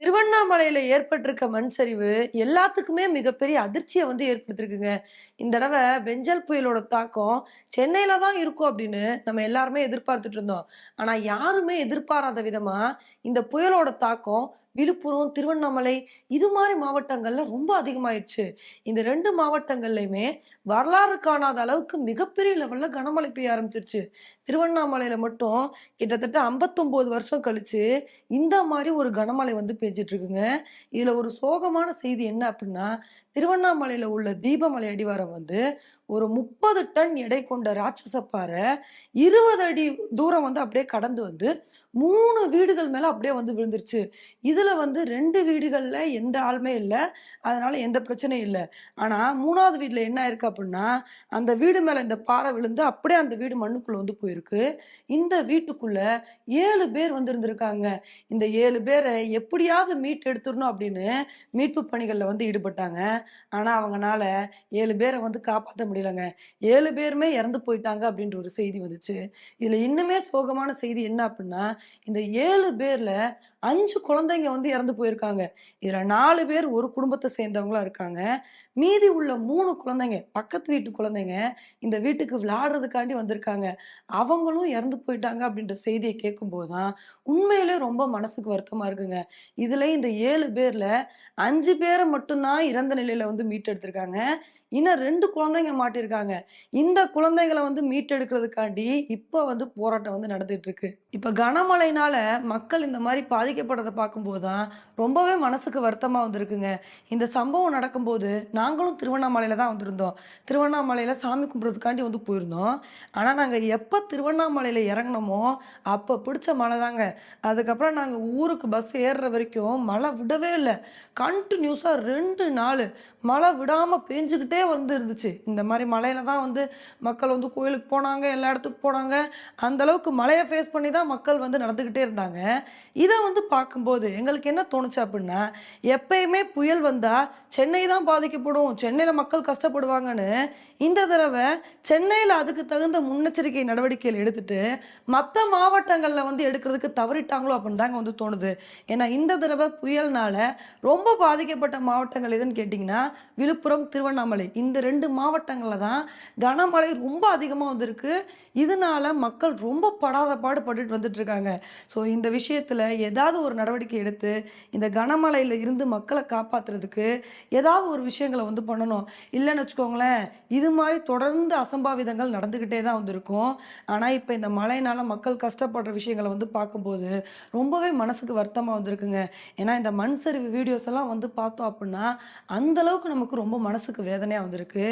திருவண்ணாமலையில ஏற்பட்டிருக்க மண் சரிவு எல்லாத்துக்குமே மிகப்பெரிய அதிர்ச்சியை வந்து ஏற்படுத்தியிருக்குங்க. இந்த தடவை பெஞ்சல் புயலோட தாக்கம் சென்னையில தான் இருக்கும் அப்படின்னு நம்ம எல்லாருமே எதிர்பார்த்துட்டு இருந்தோம். ஆனா யாருமே எதிர்பாராத விதமா இந்த புயலோட தாக்கம் விழுப்புரம், திருவண்ணாமலை இது மாதிரி மாவட்டங்கள்ல ரொம்ப அதிகமாயிருச்சு. இந்த ரெண்டு மாவட்டங்கள்லையுமே வரலாறு காணாத அளவுக்கு மிகப்பெரிய லெவல்ல கனமழை பெய்ய ஆரம்பிச்சிருச்சு திருவண்ணாமலையில மட்டும் கிட்டத்தட்ட 59 வருஷம் கழிச்சு இந்த மாதிரி ஒரு கனமழை வந்து பெஞ்சிட்டு இருக்குங்க. இதுல ஒரு சோகமான செய்தி என்ன அப்படின்னா திருவண்ணாமலையில உள்ள தீபமலை அடிவாரம் வந்து ஒரு 30 டன் எடை கொண்ட ராட்சச பாறை 20 அடி தூரம் வந்து அப்படியே கடந்து வந்து மூணு வீடுகள் மேல அப்படியே வந்து விழுந்துருச்சு. இது இதில் வந்து ரெண்டு வீடுகள்ல எந்த ஆளுமே இல்ல. அதனால எந்த பிரச்சனையும் இல்ல. ஆனா 3வது வீட்ல என்ன ஆயிருக்கு அப்படின்னா அந்த வீடு மேல இந்த பாறை விழுந்து அப்படியே அந்த வீடு மண்ணுக்குள்ள வந்து போயிருக்கு. இந்த வீட்டுக்குள்ள ஏழு பேர் வந்து இருந்திருக்காங்க. இந்த ஏழு பேரை எப்படியாவது மீட் எடுத்துடணும் அப்படின்னு மீட்பு பணிகள்ல வந்து ஈடுபட்டாங்க. ஆனா அவங்கனால ஏழு பேரை வந்து காப்பாத்த முடியலங்க. ஏழு பேருமே இறந்து போயிட்டாங்க அப்படின்ற ஒரு செய்தி வந்துச்சு. இதுல இன்னுமே சோகமான செய்தி என்ன அப்படின்னா இந்த ஏழு பேர்ல அஞ்சு குழந்தைங்க வந்து இறந்து போயிருக்காங்க. இதுல நாலு பேர் ஒரு குடும்பத்தை சேர்ந்தவங்களா இருக்காங்க. மீதி உள்ள மூணு குழந்தைங்க, பக்கத்து வீட்டு குழந்தைங்க இந்த வீட்டுக்கு விளையாடுறதுக்காண்டி வந்திருக்காங்க. அவங்களும் இறந்து போயிட்டாங்க அப்படின்ற செய்தியை கேட்கும்போது தான் உண்மையிலே ரொம்ப மனசுக்கு வருத்தமா இருக்குங்க. இதுல இந்த ஏழு பேர்ல அஞ்சு பேரை மட்டும் தான் இறந்த நிலையில வந்து மீட்டெடுத்திருக்காங்க. இன்னும் ரெண்டு குழந்தைங்க மாட்டிருக்காங்க இந்த குழந்தைங்களை வந்து மீட்டெடுக்கிறதுக்காண்டி இப்போ வந்து போராட்டம் வந்து நடந்துட்டு இருக்கு. இப்ப கனமழைனால மக்கள் இந்த மாதிரி பாதிக்கப்படுறதை பார்க்கும்போது தான் ரொம்பவே மனசுக்கு வருத்தமாக வந்திருக்குங்க. இந்த சம்பவம் நடக்கும்போது நாங்களும் திருவண்ணாமலையில் தான் வந்திருந்தோம். திருவண்ணாமலையில் சாமி கும்பிட்றதுக்காண்டி வந்து போயிருந்தோம். ஆனால் நாங்கள் எப்போ திருவண்ணாமலையில் இறங்குனோமோ, அப்போ பிடிச்ச மழை தாங்க. அதுக்கப்புறம் நாங்கள் ஊருக்கு பஸ் ஏறுற வரைக்கும் மழை விடவே இல்லை கண்டினியூஸாக ரெண்டு நாள் மழை விடாமல் பேஞ்சுக்கிட்டே வந்து இருந்துச்சு. இந்த மாதிரி மழையில தான் வந்து மக்கள் வந்து கோயிலுக்கு போனாங்க, எல்லா இடத்துக்கு போனாங்க. அந்த அளவுக்கு ஃபேஸ் பண்ணி தான் மக்கள் வந்து நடந்துக்கிட்டே இருந்தாங்க. இதை வந்து பார்க்கும்போது எங்களுக்கு என்ன தோணுச்சு அப்படின்னா எப்பயுமே புயல் வந்தா சென்னை தான் பாதிக்கப்படும். சென்னையில் மக்கள் கஷ்டப்படுவாங்கன்னு, இந்த தடவை சென்னையில் அதுக்கு தகுந்த முன்னெச்சரிக்கை நடவடிக்கைகள் எடுத்துட்டு, மத்த மாவட்டங்கள்ல வந்து எடுக்கிறதுக்கு தவறிட்டாங்களோ அப்படின்னு தாங்க வந்து தோணுது. ஏன்னா இந்த தடவை புயல்னால ரொம்ப பாதிக்கப்பட்ட மாவட்டங்கள் எதுன்னு கேட்டிங்கன்னா விழுப்புரம், திருவண்ணாமலை. இந்த ரெண்டு மாவட்டங்களில் தான் கனமழை ரொம்ப அதிகமாக வந்திருக்கு. இதனால மக்கள் ரொம்ப படாத பாடு பட்டுட்டு வந்துட்டு இருக்காங்க. ஸோ இந்த விஷயத்துல ஏதாவது ஒரு நடவடிக்கை எடுத்து, இந்த கனமழையில் இருந்து மக்களை காப்பாற்றுறதுக்கு ஏதாவது ஒரு விஷயங்கள வந்து பண்ணணும். இல்லைன்னு வச்சுக்கோங்களேன், இது மாதிரி தொடர்ந்து அசம்பாவிதங்கள் நடந்துக்கிட்டே தான் வந்திருக்கும் ஆனால் இப்போ இந்த மழையினால் மக்கள் கஷ்டப்படுற விஷயங்கள வந்து பார்க்கும்போது, ரொம்பவே மனசுக்கு வருத்தமாக வந்திருக்குங்க. ஏன்னா இந்த மண் சரிவு வீடியோஸ் எல்லாம் வந்து பார்த்தோம் அப்படின்னா அந்த அளவுக்கு நமக்கு ரொம்ப மனசுக்கு வேதனையாக வந்திருக்கு.